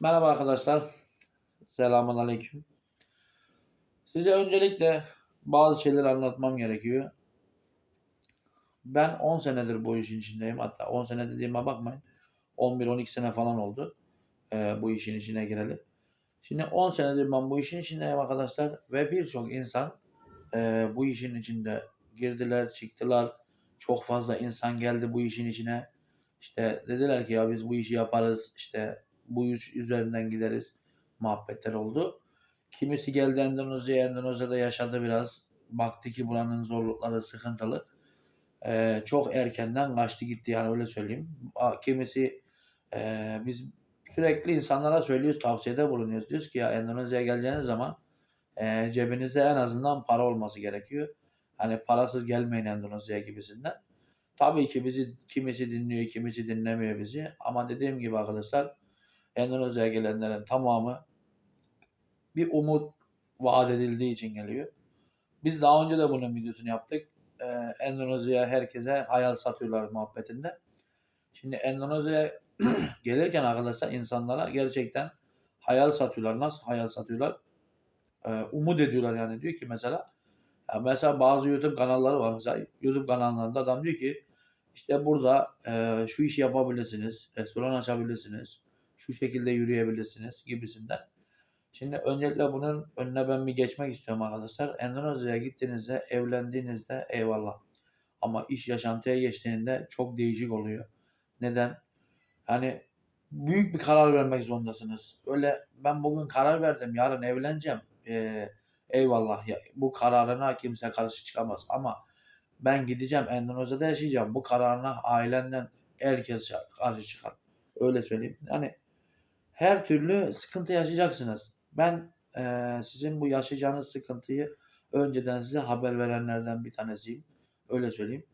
Merhaba arkadaşlar. Selamun aleyküm. Size öncelikle bazı şeyleri anlatmam gerekiyor. Ben 10 senedir bu işin içindeyim. Hatta 10 sene dediğime bakmayın. 11-12 sene falan oldu e, bu işin içine gireli. Şimdi 10 senedir ben bu işin içindeyim arkadaşlar. Ve birçok insan e, bu işin içinde girdiler, çıktılar. Çok fazla insan geldi bu işin içine. İşte dediler ki ya biz bu işi yaparız. İşte bu iş üzerinden gideriz. Muhabbetler oldu. Kimisi geldi Endonezya'ya, Endonezya'da yaşadı biraz. Baktı ki buranın zorlukları sıkıntılı. Ee, çok erkenden kaçtı gitti yani öyle söyleyeyim. Kimisi e, biz sürekli insanlara söylüyoruz, tavsiyede bulunuyoruz. Diyoruz ki ya Endonezya'ya geleceğiniz zaman e, cebinizde en azından para olması gerekiyor. Hani parasız gelmeyin Endonezya gibisinden. Tabii ki bizi kimisi dinliyor, kimisi dinlemiyor bizi. Ama dediğim gibi arkadaşlar Endonezya'ya gelenlerin tamamı bir umut vaat edildiği için geliyor. Biz daha önce de bunun videosunu yaptık. Ee, Endonezya'ya herkese hayal satıyorlar muhabbetinde. Şimdi Endonezya'ya gelirken arkadaşlar insanlara gerçekten hayal satıyorlar. Nasıl hayal satıyorlar? Ee, umut ediyorlar yani. Diyor ki mesela ya mesela bazı YouTube kanalları var. Mesela YouTube kanallarında adam diyor ki işte burada e, şu işi yapabilirsiniz. Restoran açabilirsiniz. Şu şekilde yürüyebilirsiniz gibisinden. Şimdi öncelikle bunun önüne ben bir geçmek istiyorum arkadaşlar. Endonezya'ya gittiğinizde, evlendiğinizde eyvallah. Ama iş yaşantıya geçtiğinde çok değişik oluyor. Neden? Yani büyük bir karar vermek zorundasınız. Öyle ben bugün karar verdim, yarın evleneceğim. Ee, eyvallah ya, bu kararına kimse karşı çıkamaz. Ama ben gideceğim, Endonezya'da yaşayacağım. Bu kararına ailenden herkes karşı çıkar. Öyle söyleyeyim. Yani her türlü sıkıntı yaşayacaksınız. Ben eee, sizin bu yaşayacağınız sıkıntıyı önceden size haber verenlerden bir tanesiyim. Öyle söyleyeyim.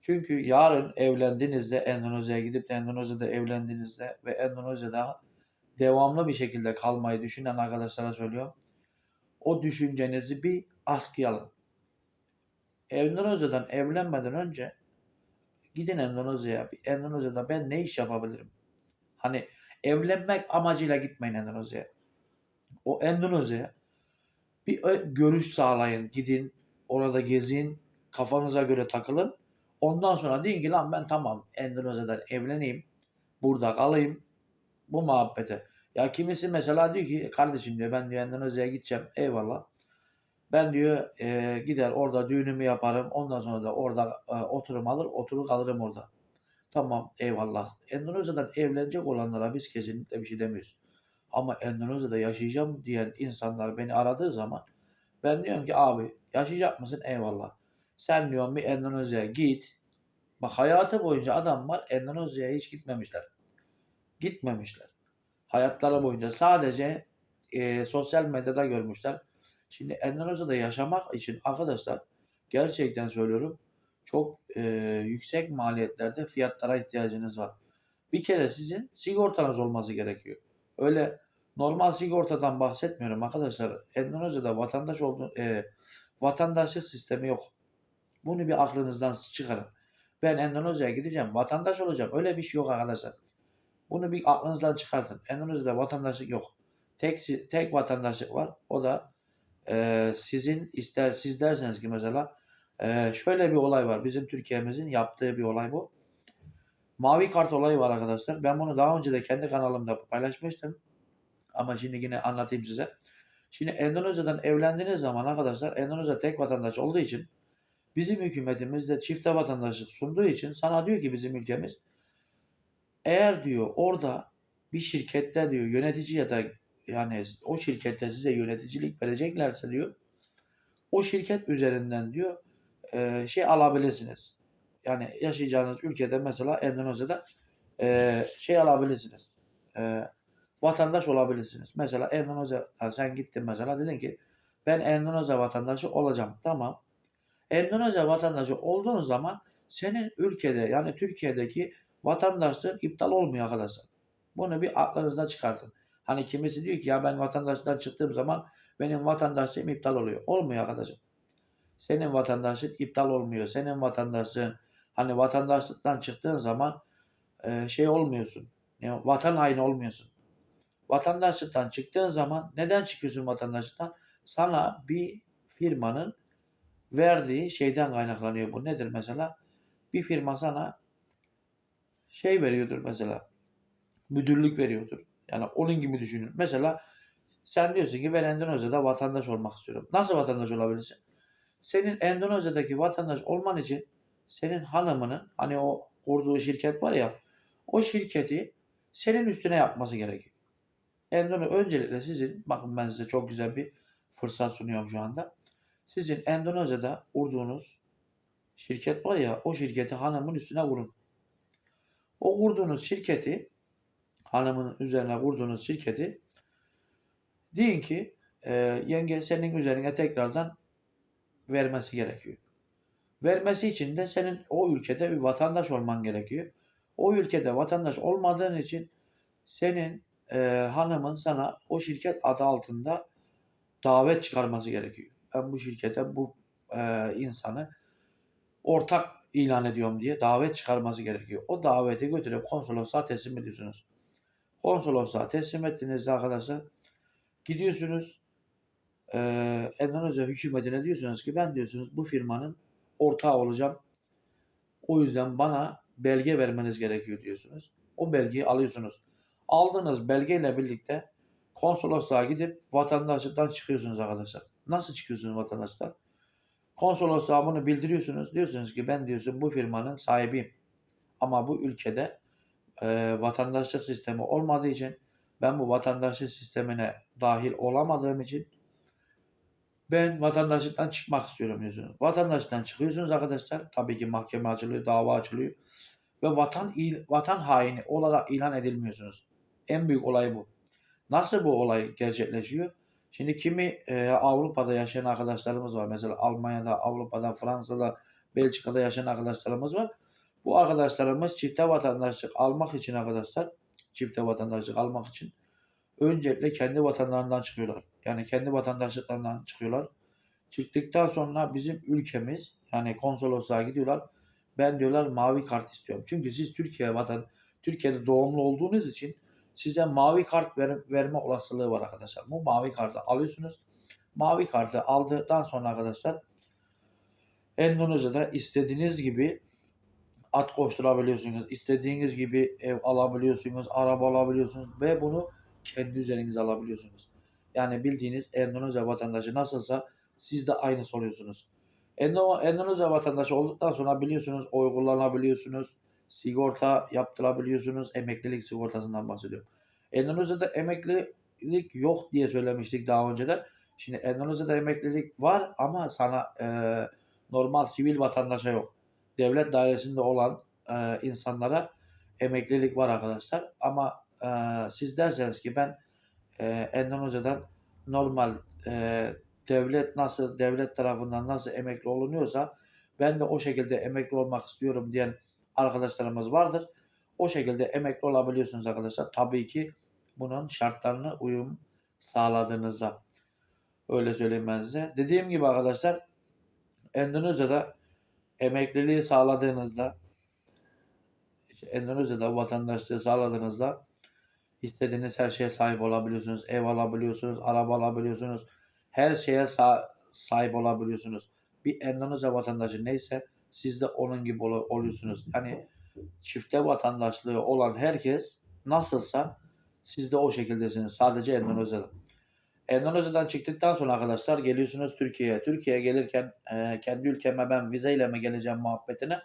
Çünkü yarın evlendiğinizde Endonezya'ya gidip de Endonezya'da evlendiğinizde ve Endonezya'da devamlı bir şekilde kalmayı düşünen arkadaşlara söylüyorum. O düşüncenizi bir askıya alın. Endonezya'dan evlenmeden önce gidin Endonezya'ya. Endonezya'da ben ne iş yapabilirim? Hani evlenmek amacıyla gitmeyin Endonezya'ya. O Endonezya'ya bir ö- görüş sağlayın. Gidin orada gezin. Kafanıza göre takılın. Ondan sonra deyin ki lan ben tamam Endonezya'dan evleneyim. Burada kalayım. Bu muhabbete. Ya kimisi mesela diyor ki kardeşim diyor ben diyor Endonezya'ya gideceğim. Eyvallah. Ben diyor e, gider orada düğünümü yaparım. Ondan sonra da orada e, oturum alır, oturur kalırım orada. Tamam eyvallah. Endonezya'dan evlenecek olanlara biz kesinlikle bir şey demiyoruz. Ama Endonezya'da yaşayacağım diyen insanlar beni aradığı zaman ben diyorum ki abi yaşayacak mısın? Eyvallah. Sen diyorum bir Endonezya'ya git. Bak hayatı boyunca adam var Endonezya'ya hiç gitmemişler. Gitmemişler. Hayatları boyunca sadece e, sosyal medyada görmüşler. Şimdi Endonezya'da yaşamak için arkadaşlar gerçekten söylüyorum çok e, yüksek maliyetlerde fiyatlara ihtiyacınız var. Bir kere sizin sigortanız olması gerekiyor. Öyle normal sigortadan bahsetmiyorum arkadaşlar. Endonezya'da vatandaş olduğu e, vatandaşlık sistemi yok. Bunu bir aklınızdan çıkarın. Ben Endonezya'ya gideceğim, vatandaş olacağım. Öyle bir şey yok arkadaşlar. Bunu bir aklınızdan çıkartın. Endonezya'da vatandaşlık yok. Tek tek vatandaşlık var. O da e, sizin ister siz derseniz ki mesela e, şöyle bir olay var. Bizim Türkiye'mizin yaptığı bir olay bu. Mavi kart olayı var arkadaşlar. Ben bunu daha önce de kendi kanalımda paylaşmıştım. Ama şimdi yine anlatayım size. Şimdi Endonezya'dan evlendiğiniz zaman arkadaşlar Endonezya tek vatandaş olduğu için bizim hükümetimiz de çifte vatandaşlık sunduğu için sana diyor ki bizim ülkemiz eğer diyor orada bir şirkette diyor yönetici ya da yani o şirkette size yöneticilik vereceklerse diyor o şirket üzerinden diyor e, şey alabilirsiniz. Yani yaşayacağınız ülkede mesela Endonezya'da e, şey alabilirsiniz. E, vatandaş olabilirsiniz. Mesela Endonezya sen gittin mesela dedin ki ben Endonezya vatandaşı olacağım. Tamam. Endonezya vatandaşı olduğun zaman senin ülkede yani Türkiye'deki vatandaşlığın iptal olmuyor arkadaşlar. Bunu bir aklınızda çıkartın. Hani kimisi diyor ki ya ben vatandaşlıktan çıktığım zaman benim vatandaşlığım iptal oluyor. Olmuyor arkadaşım. Senin vatandaşlığın iptal olmuyor. Senin vatandaşlığın hani vatandaşlıktan çıktığın zaman e, şey olmuyorsun. Yani vatan haini olmuyorsun. Vatandaşlıktan çıktığın zaman neden çıkıyorsun vatandaşlıktan? Sana bir firmanın verdiği şeyden kaynaklanıyor bu. Nedir mesela? Bir firma sana şey veriyordur mesela. Müdürlük veriyordur. Yani onun gibi düşünün. Mesela sen diyorsun ki ben Endonezya'da vatandaş olmak istiyorum. Nasıl vatandaş olabilirsin? Senin Endonezya'daki vatandaş olman için senin hanımının hani o kurduğu şirket var ya o şirketi senin üstüne yapması gerekiyor. Endonezya öncelikle sizin bakın ben size çok güzel bir fırsat sunuyorum şu anda. Sizin Endonezya'da kurduğunuz şirket var ya o şirketi hanımın üstüne vurun. O kurduğunuz şirketi hanımın üzerine kurduğunuz şirketi deyin ki e, yenge senin üzerine tekrardan vermesi gerekiyor. Vermesi için de senin o ülkede bir vatandaş olman gerekiyor. O ülkede vatandaş olmadığın için senin e, hanımın sana o şirket adı altında davet çıkarması gerekiyor. Ben bu şirkete bu e, insanı ortak ilan ediyorum diye davet çıkarması gerekiyor. O daveti götürüp konsolosluğa teslim ediyorsunuz. Konsolosluğa teslim ettiğinizde arkadaşlar gidiyorsunuz e, Endonezya hükümetine diyorsunuz ki ben diyorsunuz bu firmanın ortağı olacağım. O yüzden bana belge vermeniz gerekiyor diyorsunuz. O belgeyi alıyorsunuz. Aldığınız belgeyle birlikte konsolosluğa gidip vatandaşlıktan çıkıyorsunuz arkadaşlar. Nasıl çıkıyorsunuz vatandaşlıktan? Konsolosluğa bunu bildiriyorsunuz. Diyorsunuz ki ben diyorsun bu firmanın sahibiyim. Ama bu ülkede e, vatandaşlık sistemi olmadığı için ben bu vatandaşlık sistemine dahil olamadığım için ben vatandaşlıktan çıkmak istiyorum diyorsunuz. Vatandaşlıktan çıkıyorsunuz arkadaşlar. Tabii ki mahkeme açılıyor, dava açılıyor. Ve vatan il, vatan haini olarak ilan edilmiyorsunuz. En büyük olay bu. Nasıl bu olay gerçekleşiyor? Şimdi kimi e, Avrupa'da yaşayan arkadaşlarımız var. Mesela Almanya'da, Avrupa'da, Fransa'da, Belçika'da yaşayan arkadaşlarımız var. Bu arkadaşlarımız çifte vatandaşlık almak için arkadaşlar, çifte vatandaşlık almak için öncelikle kendi vatanlarından çıkıyorlar. Yani kendi vatandaşlıklarından çıkıyorlar. Çıktıktan sonra bizim ülkemiz yani konsolosluğa gidiyorlar. Ben diyorlar mavi kart istiyorum. Çünkü siz Türkiye vatan Türkiye'de doğumlu olduğunuz için size mavi kart ver, verme olasılığı var arkadaşlar. Bu mavi kartı alıyorsunuz. Mavi kartı aldıktan sonra arkadaşlar Endonezya'da istediğiniz gibi at koşturabiliyorsunuz. istediğiniz gibi ev alabiliyorsunuz, araba alabiliyorsunuz ve bunu kendi üzerinize alabiliyorsunuz. Yani bildiğiniz Endonezya vatandaşı nasılsa siz de aynısı oluyorsunuz. Endo- Endonezya vatandaşı olduktan sonra biliyorsunuz oy kullanabiliyorsunuz, sigorta yaptırabiliyorsunuz, emeklilik sigortasından bahsediyorum. Endonezya'da emeklilik yok diye söylemiştik daha önceden. Şimdi Endonezya'da emeklilik var ama sana e, normal sivil vatandaşa yok. Devlet dairesinde olan e, insanlara emeklilik var arkadaşlar. Ama e, siz derseniz ki ben e, Endonezya'dan normal e, devlet nasıl devlet tarafından nasıl emekli olunuyorsa ben de o şekilde emekli olmak istiyorum diyen arkadaşlarımız vardır. O şekilde emekli olabiliyorsunuz arkadaşlar. Tabii ki bunun şartlarına uyum sağladığınızda. Öyle söyleyeyim ben size. Dediğim gibi arkadaşlar Endonezya'da emekliliği sağladığınızda işte Endonezya'da vatandaşlığı sağladığınızda istediğiniz her şeye sahip olabiliyorsunuz. Ev alabiliyorsunuz, araba alabiliyorsunuz. Her şeye sa- sahip olabiliyorsunuz. Bir Endonezya vatandaşı neyse siz de onun gibi ol- oluyorsunuz. Yani çifte vatandaşlığı olan herkes nasılsa siz de o şekildesiniz. Sadece Endonezya'da. Endonezya'dan çıktıktan sonra arkadaşlar geliyorsunuz Türkiye'ye. Türkiye'ye gelirken e, kendi ülkeme ben vizeyle mi geleceğim muhabbetine.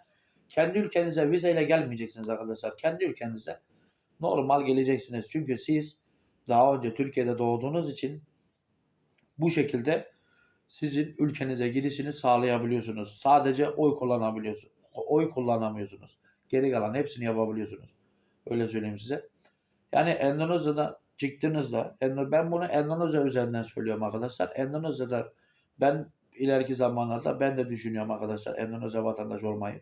Kendi ülkenize vizeyle gelmeyeceksiniz arkadaşlar. Kendi ülkenize normal geleceksiniz. Çünkü siz daha önce Türkiye'de doğduğunuz için bu şekilde sizin ülkenize girişini sağlayabiliyorsunuz. Sadece oy kullanabiliyorsunuz. Oy kullanamıyorsunuz. Geri kalan hepsini yapabiliyorsunuz. Öyle söyleyeyim size. Yani Endonezya'da çıktığınızda ben bunu Endonezya üzerinden söylüyorum arkadaşlar. Endonezya'da ben ileriki zamanlarda ben de düşünüyorum arkadaşlar Endonezya vatandaşı olmayı.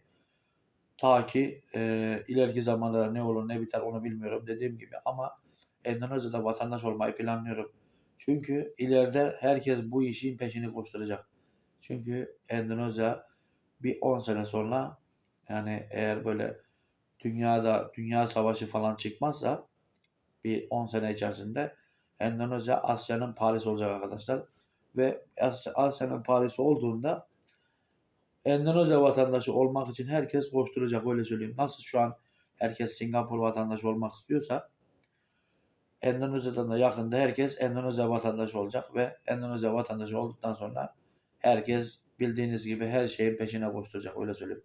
Ta ki e, ileriki zamanlarda ne olur ne biter onu bilmiyorum dediğim gibi ama Endonezya'da vatandaş olmayı planlıyorum. Çünkü ileride herkes bu işin peşini koşturacak. Çünkü Endonezya bir 10 sene sonra yani eğer böyle dünyada dünya savaşı falan çıkmazsa bir 10 sene içerisinde Endonezya Asya'nın Paris olacak arkadaşlar. Ve Asya- Asya'nın Paris olduğunda Endonezya vatandaşı olmak için herkes koşturacak öyle söyleyeyim. Nasıl şu an herkes Singapur vatandaşı olmak istiyorsa Endonezya'dan da yakında herkes Endonezya vatandaşı olacak ve Endonezya vatandaşı olduktan sonra herkes bildiğiniz gibi her şeyin peşine koşturacak öyle söyleyeyim.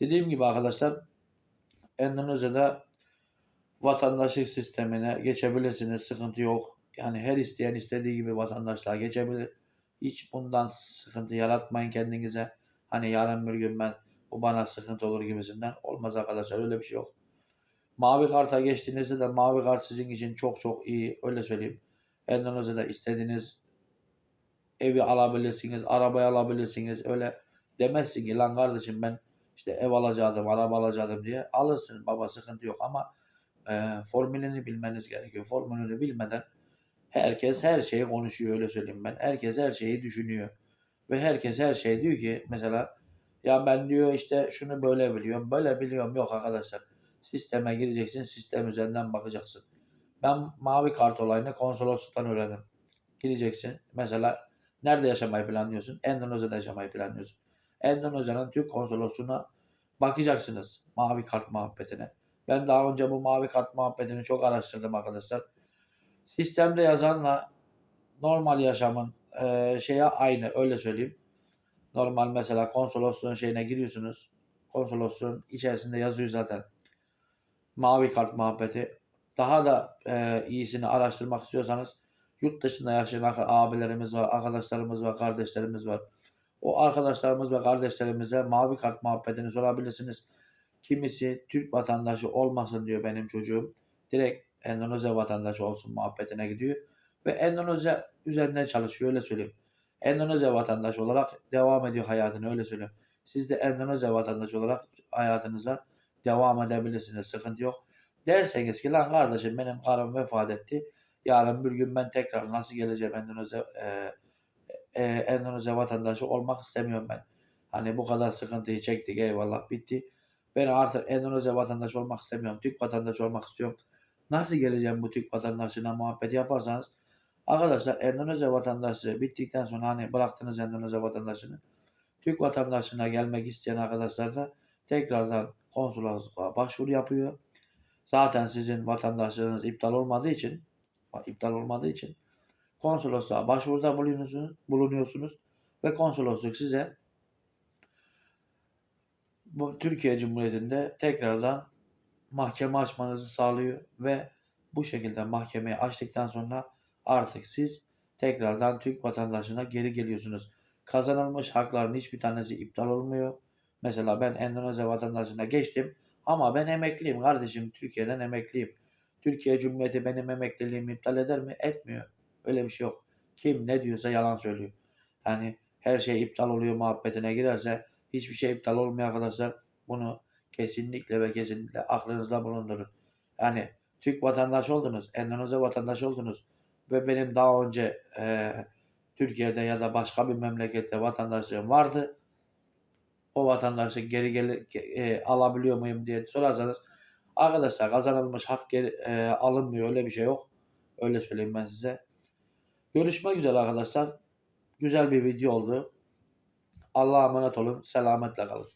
Dediğim gibi arkadaşlar Endonezya'da vatandaşlık sistemine geçebilirsiniz. Sıkıntı yok. Yani her isteyen istediği gibi vatandaşlığa geçebilir. Hiç bundan sıkıntı yaratmayın kendinize. Hani yarın bir gün ben bu bana sıkıntı olur gibisinden. Olmaz arkadaşlar öyle bir şey yok. Mavi karta geçtiğinizde de mavi kart sizin için çok çok iyi. Öyle söyleyeyim. Endonezya'da istediğiniz evi alabilirsiniz, arabayı alabilirsiniz. Öyle demezsin ki lan kardeşim ben işte ev alacaktım, araba alacaktım diye. Alırsın baba sıkıntı yok ama e, formülünü bilmeniz gerekiyor. Formülünü bilmeden herkes her şeyi konuşuyor öyle söyleyeyim ben. Herkes her şeyi düşünüyor. Ve herkes her şey diyor ki mesela ya ben diyor işte şunu böyle biliyorum, böyle biliyorum. Yok arkadaşlar. Sisteme gireceksin, sistem üzerinden bakacaksın. Ben mavi kart olayını konsolosluktan öğrendim. Gireceksin. Mesela nerede yaşamayı planlıyorsun? Endonezya'da yaşamayı planlıyorsun. Endonezya'nın Türk konsolosluğuna bakacaksınız. Mavi kart muhabbetine. Ben daha önce bu mavi kart muhabbetini çok araştırdım arkadaşlar. Sistemde yazanla normal yaşamın e, şeye aynı öyle söyleyeyim. Normal mesela konsolosluğun şeyine giriyorsunuz. Konsolosluğun içerisinde yazıyor zaten. Mavi kart muhabbeti. Daha da e, iyisini araştırmak istiyorsanız yurt dışında yaşayan abilerimiz var, arkadaşlarımız var, kardeşlerimiz var. O arkadaşlarımız ve kardeşlerimize mavi kart muhabbetini sorabilirsiniz. Kimisi Türk vatandaşı olmasın diyor benim çocuğum. Direkt Endonezya vatandaşı olsun muhabbetine gidiyor. Ve Endonezya üzerinden çalışıyor öyle söyleyeyim. Endonezya vatandaşı olarak devam ediyor hayatını öyle söyleyeyim. Siz de Endonezya vatandaşı olarak hayatınıza devam edebilirsiniz. Sıkıntı yok. Derseniz ki lan kardeşim benim karım vefat etti. Yarın bir gün ben tekrar nasıl geleceğim Endonezya e, e, Endonezya vatandaşı olmak istemiyorum ben. Hani bu kadar sıkıntıyı çektik eyvallah bitti. Ben artık Endonezya vatandaşı olmak istemiyorum. Türk vatandaşı olmak istiyorum. Nasıl geleceğim bu Türk vatandaşına muhabbet yaparsanız arkadaşlar Endonezya vatandaşı bittikten sonra hani bıraktınız Endonezya vatandaşını Türk vatandaşına gelmek isteyen arkadaşlar da tekrardan konsolosluğa başvuru yapıyor. Zaten sizin vatandaşlığınız iptal olmadığı için iptal olmadığı için konsolosluğa başvuruda bulunuyorsunuz, bulunuyorsunuz ve konsolosluk size bu Türkiye Cumhuriyeti'nde tekrardan mahkeme açmanızı sağlıyor ve bu şekilde mahkemeyi açtıktan sonra artık siz tekrardan Türk vatandaşına geri geliyorsunuz. Kazanılmış hakların hiçbir tanesi iptal olmuyor. Mesela ben Endonezya vatandaşına geçtim ama ben emekliyim kardeşim. Türkiye'den emekliyim. Türkiye Cumhuriyeti benim emekliliğimi iptal eder mi? Etmiyor. Öyle bir şey yok. Kim ne diyorsa yalan söylüyor. Yani her şey iptal oluyor muhabbetine girerse hiçbir şey iptal olmuyor arkadaşlar. Bunu kesinlikle ve kesinlikle aklınızda bulundurun. Yani Türk vatandaşı oldunuz, Endonezya vatandaşı oldunuz ve benim daha önce e, Türkiye'de ya da başka bir memlekette vatandaşlığım vardı. O vatandaşlık geri gel e, alabiliyor muyum diye sorarsanız arkadaşlar kazanılmış hak geri, e, alınmıyor öyle bir şey yok. Öyle söyleyeyim ben size. Görüşmek üzere arkadaşlar. Güzel bir video oldu. Allah'a emanet olun. Selametle kalın.